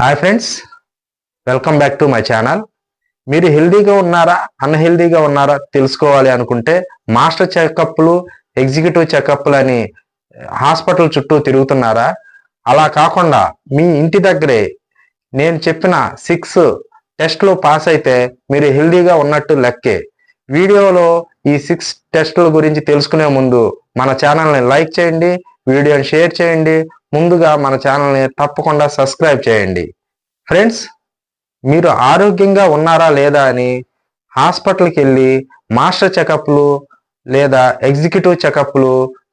Hi friends welcome back to my channel మీరు హెల్దీగా ఉన్నారా అన్హెల్దీగా ఉన్నారా తెలుసుకోవాలి అనుకుంటే మాస్టర్ చెకప్లు ఎగ్జిక్యూటివ్ చెకప్లు అని eh, హాస్పిటల్ చుట్టూ తిరుగుతున్నారా? అలా కాకుండా మీ ఇంటి దగ్గరే నేను చెప్పిన సిక్స్ టెస్ట్లు పాస్ అయితే మీరు హెల్దీగా ఉన్నట్టు లెక్కే. వీడియోలో ఈ సిక్స్ టెస్టుల గురించి తెలుసుకునే ముందు మన ఛానల్ని లైక్ చేయండి వీడియోని షేర్ చేయండి ముందుగా మన ఛానల్ని తప్పకుండా సబ్స్క్రైబ్ చేయండి. ఫ్రెండ్స్ మీరు ఆరోగ్యంగా ఉన్నారా లేదా అని హాస్పిటల్కి వెళ్ళి మాస్టర్ చెకప్లు లేదా ఎగ్జిక్యూటివ్ చెకప్లు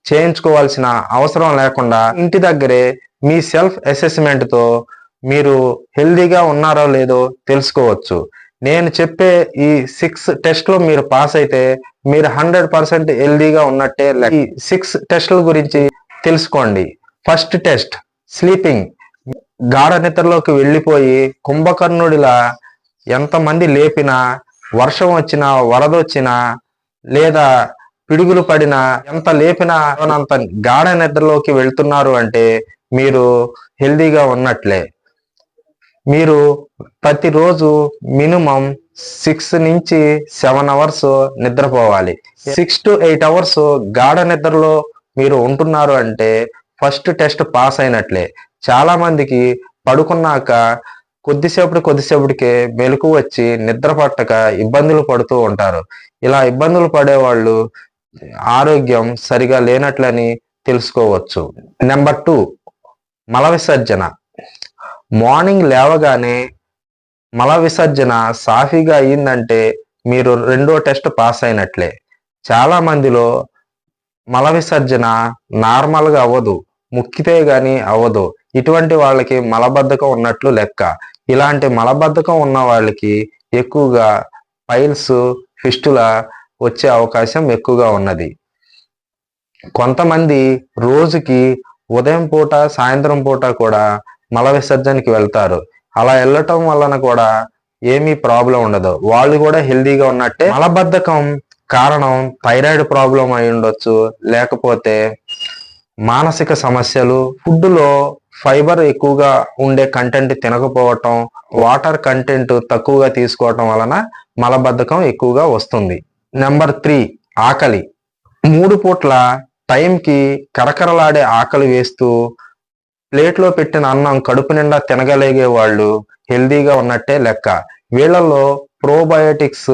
చేయించుకోవాల్సిన అవసరం లేకుండా ఇంటి దగ్గరే మీ సెల్ఫ్ అసెస్మెంట్తో మీరు హెల్దీగా ఉన్నారో లేదో తెలుసుకోవచ్చు. నేను చెప్పే ఈ సిక్స్ టెస్ట్లో మీరు పాస్ అయితే మీరు హండ్రెడ్ పర్సెంట్ హెల్దీగా ఉన్నట్టే ఈ సిక్స్ టెస్ట్ల గురించి తెలుసుకోండి. First test sleeping. గాఢ నిద్రలోకి వెళ్ళిపోయి కుంభకర్ణుడిలా ఎంతమంది లేపినా వర్షం వచ్చినా వరద వచ్చినా లేదా పిడుగులు పడినా ఎంత లేపినా అంత గాఢ నిద్రలోకి వెళ్తున్నారు అంటే మీరు హెల్దీగా ఉన్నట్లే. మీరు ప్రతిరోజు మినిమం సిక్స్ నుంచి సెవెన్ అవర్స్ నిద్రపోవాలి. సిక్స్ టు ఎయిట్ అవర్స్ గాఢ నిద్రలో మీరు ఉంటున్నారు అంటే ఫస్ట్ టెస్ట్ పాస్ అయినట్లే. చాలా మందికి పడుకున్నాక కొద్దిసేపటి కొద్దిసేపటికే మెలకు వచ్చి నిద్ర పట్టక ఇబ్బందులు పడుతూ ఉంటారు. ఇలా ఇబ్బందులు పడేవాళ్ళు ఆరోగ్యం సరిగా లేనట్లని తెలుసుకోవచ్చు. నెంబర్ టూ మల విసర్జన. మార్నింగ్ లేవగానే మల విసర్జన సాఫీగా అయ్యిందంటే మీరు రెండో టెస్ట్ పాస్ అయినట్లే. చాలా మందిలో మల విసర్జన నార్మల్గా అవ్వదు. ముక్కితే గాని అవ్వదు. ఇటువంటి వాళ్ళకి మలబద్ధకం ఉన్నట్లు లెక్క. ఇలాంటి మలబద్ధకం ఉన్న వాళ్ళకి ఎక్కువగా పైల్స్ ఫిస్టుల వచ్చే అవకాశం ఎక్కువగా ఉన్నది. కొంతమంది రోజుకి ఉదయం పూట సాయంత్రం పూట కూడా మల విసర్జనకి వెళ్తారు. అలా వెళ్ళటం వలన కూడా ఏమీ ప్రాబ్లం ఉండదు. వాళ్ళు కూడా హెల్దీగా ఉన్నట్టే మలబద్ధకం కారణం థైరాయిడ్ ప్రాబ్లం అయి ఉండొచ్చు లేకపోతే మానసిక సమస్యలు ఫుడ్లో ఫైబర్ ఎక్కువగా ఉండే కంటెంట్ తినకపోవటం వాటర్ కంటెంట్ తక్కువగా తీసుకోవటం వలన మలబద్ధకం ఎక్కువగా వస్తుంది. నెంబర్ త్రీ ఆకలి. మూడు పూట్ల టైంకి కరకరలాడే ఆకలి వేస్తూ ప్లేట్లో పెట్టిన అన్నం కడుపు నిండా తినగలిగే వాళ్ళు హెల్దీగా ఉన్నట్టే లెక్క. వీళ్ళల్లో ప్రోబయోటిక్స్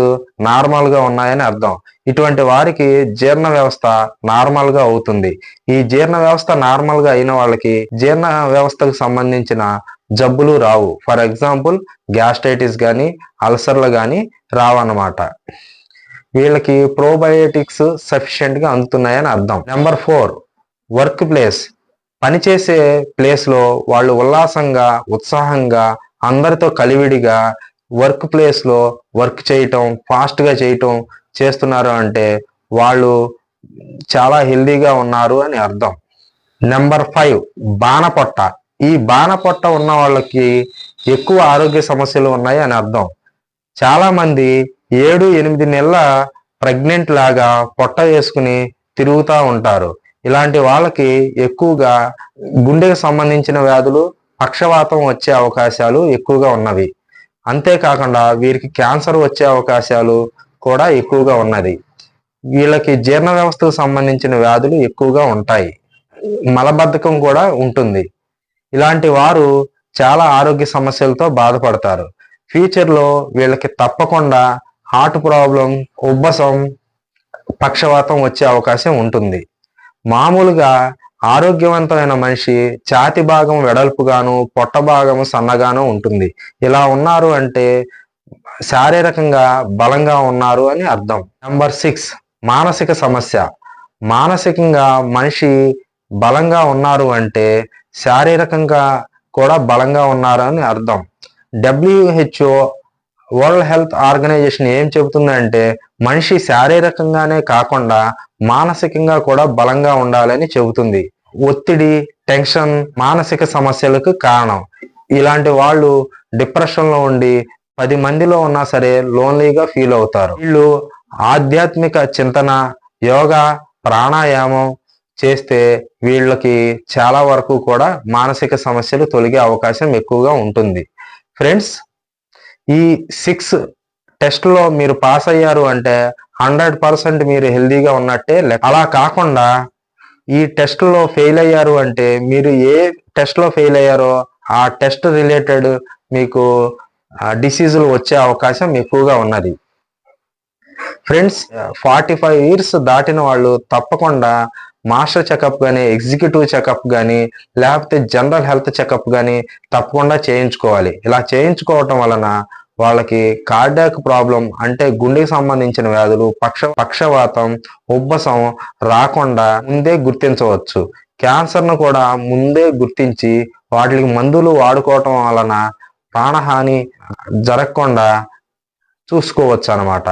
నార్మల్గా ఉన్నాయని అర్థం. ఇటువంటి వారికి జీర్ణ వ్యవస్థ నార్మల్గా అవుతుంది. ఈ జీర్ణ వ్యవస్థ నార్మల్గా అయిన వాళ్ళకి జీర్ణ వ్యవస్థకు సంబంధించిన జబ్బులు రావు. ఫర్ ఎగ్జాంపుల్ గ్యాస్ట్రైటిస్ కానీ అల్సర్లు కానీ రావన్నమాట. వీళ్ళకి ప్రోబయోటిక్స్ సఫిషియంట్గా అందుతున్నాయని అర్థం. నెంబర్ ఫోర్ వర్క్ ప్లేస్ పనిచేసే ప్లేస్లో వాళ్ళు ఉల్లాసంగా ఉత్సాహంగా అందరితో కలివిడిగా వర్క్ ప్లేస్లో వర్క్ చేయటం ఫాస్ట్గా చేయటం చేస్తున్నారు అంటే వాళ్ళు చాలా హెల్దీగా ఉన్నారు అని అర్థం. నెంబర్ ఫైవ్ బాణపొట్ట. ఈ బాణపొట్ట ఉన్న వాళ్ళకి ఎక్కువ ఆరోగ్య సమస్యలు ఉన్నాయి అని అర్థం. చాలామంది ఏడు ఎనిమిది నెలల ప్రెగ్నెంట్ లాగా పొట్ట వేసుకుని తిరుగుతూ ఉంటారు. ఇలాంటి వాళ్ళకి ఎక్కువగా గుండెకు సంబంధించిన వ్యాధులు పక్షవాతం వచ్చే అవకాశాలు ఎక్కువగా ఉన్నవి. అంతేకాకుండా వీరికి క్యాన్సర్ వచ్చే అవకాశాలు కూడా ఎక్కువగా ఉన్నది. వీళ్ళకి జీర్ణ వ్యవస్థకు సంబంధించిన వ్యాధులు ఎక్కువగా ఉంటాయి. మలబద్ధకం కూడా ఉంటుంది. ఇలాంటి వారు చాలా ఆరోగ్య సమస్యలతో బాధపడతారు. ఫ్యూచర్లో వీళ్ళకి తప్పకుండా హార్ట్ ప్రాబ్లం ఉబ్బసం పక్షవాతం వచ్చే అవకాశం ఉంటుంది. మామూలుగా ఆరోగ్యవంతమైన మనిషి ఛాతి భాగం వెడల్పుగాను పొట్ట భాగం సన్నగాను ఉంటుంది. ఇలా ఉన్నారు అంటే శారీరకంగా బలంగా ఉన్నారు అని అర్థం. నెంబర్ సిక్స్ మానసిక సమస్య. మానసికంగా మనిషి బలంగా ఉన్నారు అంటే శారీరకంగా కూడా బలంగా ఉన్నారు అని అర్థం. డబ్ల్యూహెచ్ఓ వరల్డ్ హెల్త్ ఆర్గనైజేషన్ ఏం చెబుతుందంటే మనిషి శారీరకంగానే కాకుండా మానసికంగా కూడా బలంగా ఉండాలని చెబుతుంది. ఒత్తిడి టెన్షన్ మానసిక సమస్యలకు కారణం. ఇలాంటి వాళ్ళు డిప్రెషన్లో ఉండి పది మందిలో ఉన్నా సరే లోన్లీగా ఫీల్ అవుతారు. వీళ్ళు ఆధ్యాత్మిక చింతన యోగా ప్రాణాయామం చేస్తే వీళ్ళకి చాలా వరకు కూడా మానసిక సమస్యలు తొలగే అవకాశం ఎక్కువగా ఉంటుంది. ఫ్రెండ్స్ ఈ సిక్స్ టెస్ట్లో మీరు పాస్ అయ్యారు అంటే హండ్రెడ్ పర్సెంట్ మీరు హెల్దీగా ఉన్నట్టే అలా కాకుండా ఈ టెస్ట్లో ఫెయిల్ అయ్యారు అంటే మీరు ఏ టెస్ట్లో ఫెయిల్ అయ్యారో ఆ టెస్ట్ రిలేటెడ్ మీకు డిసీజులు వచ్చే అవకాశం ఎక్కువగా ఉన్నది. ఫ్రెండ్స్ ఫార్టీ ఫైవ్ ఇయర్స్ దాటిన వాళ్ళు తప్పకుండా మాస్టర్ చెకప్ కానీ ఎగ్జిక్యూటివ్ చెకప్ కానీ లేకపోతే జనరల్ హెల్త్ చెకప్ కానీ తప్పకుండా చేయించుకోవాలి. ఇలా చేయించుకోవటం వలన వాళ్ళకి కార్డియాక్ ప్రాబ్లం అంటే గుండెకి సంబంధించిన వ్యాధులు పక్ష పక్షవాతం ఉబ్బసం రాకుండా ముందే గుర్తించవచ్చు. క్యాన్సర్ను కూడా ముందే గుర్తించి వాటికి మందులు వాడుకోవటం వలన ప్రాణహాని జరగకుండా చూసుకోవచ్చు అనమాట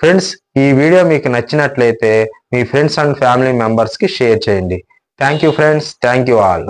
ఫ్రెండ్స్ ఈ వీడియో మీకు నచ్చినట్లయితే మీ ఫ్రెండ్స్ అండ్ ఫ్యామిలీ మెంబర్స్కి షేర్ చేయండి. Thank you friends thank you all